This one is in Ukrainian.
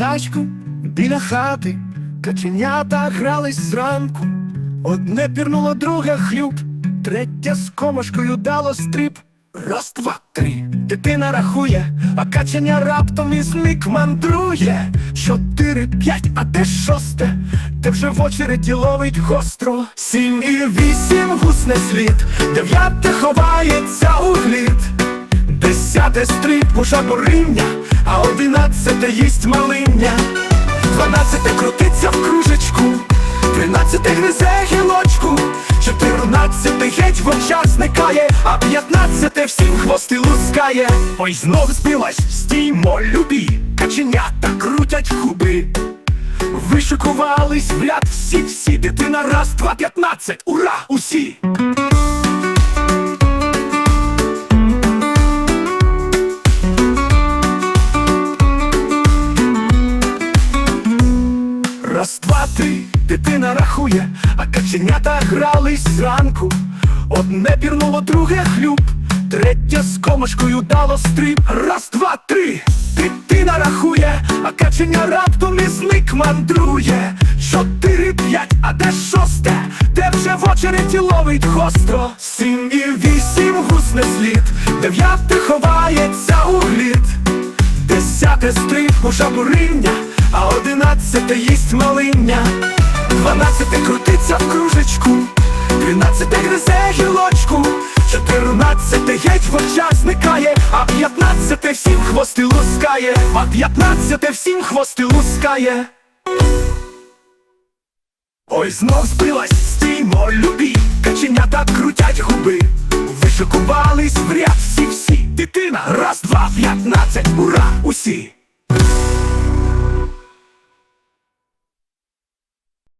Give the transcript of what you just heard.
садочку біля хати, каченята грались зранку. Одне пірнуло, друге хлюб, третє з комашкою дало стриб. Раз, два, три. Дитина рахує, а каченя раптом із мік мандрує. Чотири, п'ять, а де шосте? Те вже в очереді ловить гостро. Сім і вісім гусне слід, дев'яте ховається у глід. Десяте стріп у жабориння, а одинадцяте їсть малиння. Дванадцяте крутиться в кружечку, тринадцяте гризе гілочку, чотирнадцяте геть в очах зникає, а п'ятнадцяте всім хвости лускає. Ой, знов збилась, стіймо, любі, каченята крутять губи. Вишикувались в ряд всі, всі, дитина раз, два, п'ятнадцять, ура, усі! Три, дитина рахує, а каченята грались зранку. Одне пірнуло, друге хлюб, третє з комашкою дало стриб. Раз, два, три, дитина рахує, а каченя раптом і зник мандрує. Чотири, п'ять, а де шосте? Де вже в очереді ловить гостро? Сім і вісім гусне слід, дев'яте ховається у глід. Десяте стриб у жабуриння, а одинадцяте їсть малиння, дванадцяте крутиться в кружечку, тринадцяте гризе гілочку, чотирнадцяте геть в очах зникає, а п'ятнадцяте всім хвости лускає, а п'ятнадцяте всім хвости лускає. Ой, знов збилась, стіймо, любі, каченята крутять губи, вишикувались в ряд всі-всі, дитина, раз, два, п'ятнадцять, ура, усі.